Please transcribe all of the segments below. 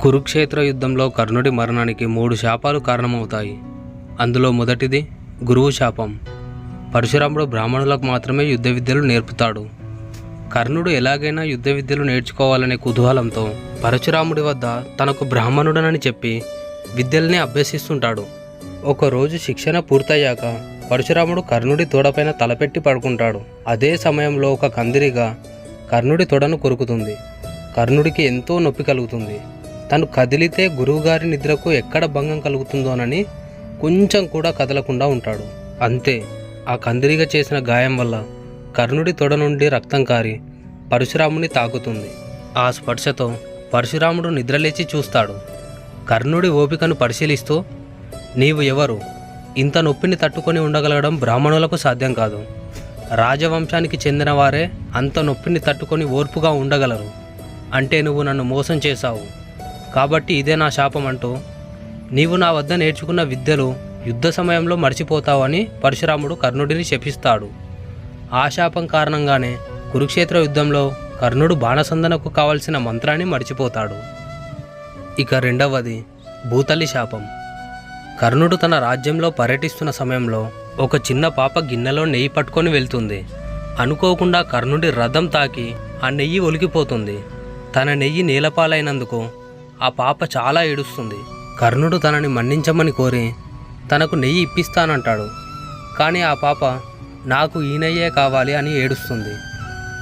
కురుక్షేత్ర యుద్ధంలో కర్ణుడి మరణానికి మూడు శాపాలు కారణమవుతాయి. అందులో మొదటిది గురువు శాపం. పరశురాముడు బ్రాహ్మణులకు మాత్రమే యుద్ధ విద్యలు నేర్పుతాడు. కర్ణుడు ఎలాగైనా యుద్ధ విద్యలు నేర్చుకోవాలనే కుతూహలంతో పరశురాముడి వద్ద తనకు బ్రాహ్మణుడనని చెప్పి విద్యల్ని అభ్యసిస్తుంటాడు. ఒకరోజు శిక్షణ పూర్తయ్యాక పరశురాముడు కర్ణుడి తోడపైన తలపెట్టి పడుకుంటాడు. అదే సమయంలో ఒక కందిరిగా కర్ణుడి తొడను కొరుకుతుంది. కర్ణుడికి ఎంతో నొప్పి కలుగుతుంది. తను కదిలితే గురువుగారి నిద్రకు ఎక్కడ భంగం కలుగుతుందోనని కొంచెం కూడా కదలకుండా ఉంటాడు. అంతే ఆ కందిరిగా చేసిన గాయం వల్ల కర్ణుడి తొడ నుండి రక్తం కారి పరశురాముని తాకుతుంది. ఆ స్పర్శతో పరశురాముడు నిద్రలేచి చూస్తాడు. కర్ణుడి ఓపికను పరిశీలిస్తూ నీవు ఎవరు? ఇంత నొప్పిని తట్టుకొని ఉండగలగడం బ్రాహ్మణులకు సాధ్యం కాదు. రాజవంశానికి చెందిన వారే అంత నొప్పిని తట్టుకొని ఓర్పుగా ఉండగలరు. అంటే నువ్వు నన్ను మోసం చేశావు. కాబట్టి ఇదే నా శాపం అంటూ నీవు నా వద్ద నేర్చుకున్న విద్యలు యుద్ధ సమయంలో మర్చిపోతావని పరశురాముడు కర్ణుడిని శపిస్తాడు. ఆ శాపం కారణంగానే కురుక్షేత్ర యుద్ధంలో కర్ణుడు బాణసందనకు కావలసిన మంత్రాన్ని మర్చిపోతాడు. ఇక రెండవది భూతల్లి శాపం. కర్ణుడు తన రాజ్యంలో పర్యటిస్తున్న సమయంలో ఒక చిన్న పాప గిన్నెలో నెయ్యి పట్టుకొని వెళ్తుంది. అనుకోకుండా కర్ణుడి రథం తాకి ఆ నెయ్యి ఒలికిపోతుంది. తన నెయ్యి నీలపాలైనందుకు ఆ పాప చాలా ఏడుస్తుంది. కర్ణుడు తనని మన్నించమని కోరి తనకు నెయ్యి ఇప్పిస్తానంటాడు. కానీ ఆ పాప నాకు ఈ నెయ్యే కావాలి అని ఏడుస్తుంది.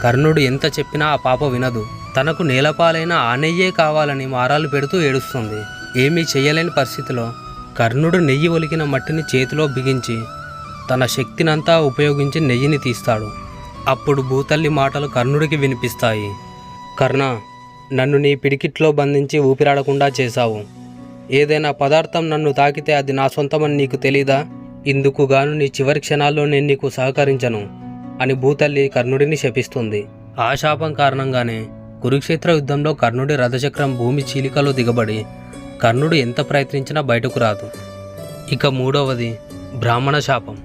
కర్ణుడు ఎంత చెప్పినా ఆ పాప వినదు. తనకు నేలపాలైన ఆ నెయ్యే కావాలని మారాలు పెడుతూ ఏడుస్తుంది. ఏమీ చేయలేని పరిస్థితిలో కర్ణుడు నెయ్యి ఒలికిన మట్టిని చేతిలో బిగించి తన శక్తినంతా ఉపయోగించి నెయ్యిని తీస్తాడు. అప్పుడు భూతల్లి మాటలు కర్ణుడికి వినిపిస్తాయి. కర్ణ నన్ను నీ పిడికిట్లో బంధించి ఊపిరాడకుండా చేశావు. ఏదైనా పదార్థం నన్ను తాకితే అది నా సొంతమని నీకు తెలీదా? ఇందుకు గాను నీ చివరి క్షణాల్లో నేను నీకు సహకరించను అని భూతల్లి కర్ణుడిని శపిస్తుంది. ఆ శాపం కారణంగానే కురుక్షేత్ర యుద్ధంలో కర్ణుడి రథచక్రం భూమి చీలికలో దిగబడి కర్ణుడు ఎంత ప్రయత్నించినా బయటకు రాదు. ఇక మూడవది బ్రాహ్మణ శాపం.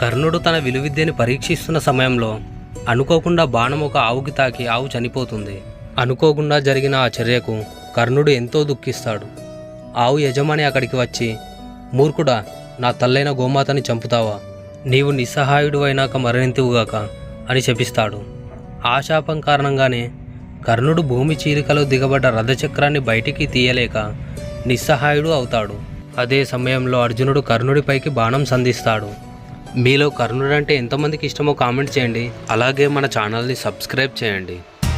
కర్ణుడు తన విలువిద్యని పరీక్షిస్తున్న సమయంలో అనుకోకుండా బాణం ఒక ఆవుకి తాకి ఆవు చనిపోతుంది. అనుకోకుండా జరిగిన ఆ చర్యకు కర్ణుడు ఎంతో దుఃఖిస్తాడు. ఆవు యజమాని అక్కడికి వచ్చి మూర్ఖుడా నా తల్లైన గోమాతని చంపుతావా? నీవు నిస్సహాయుడు అయినాక మరణింతువుగాక అని శపిస్తాడు. ఆశాపం కారణంగానే కర్ణుడు భూమి చీలికలో దిగబడ్డ రథచక్రాన్ని బయటికి తీయలేక నిస్సహాయుడు అవుతాడు. అదే సమయంలో అర్జునుడు కర్ణుడిపైకి బాణం సంధిస్తాడు. మీలో కర్ణుడు అంటే ఎంతమందికి ఇష్టమో కామెంట్ చేయండి. అలాగే మన ఛానల్ని సబ్స్క్రైబ్ చేయండి.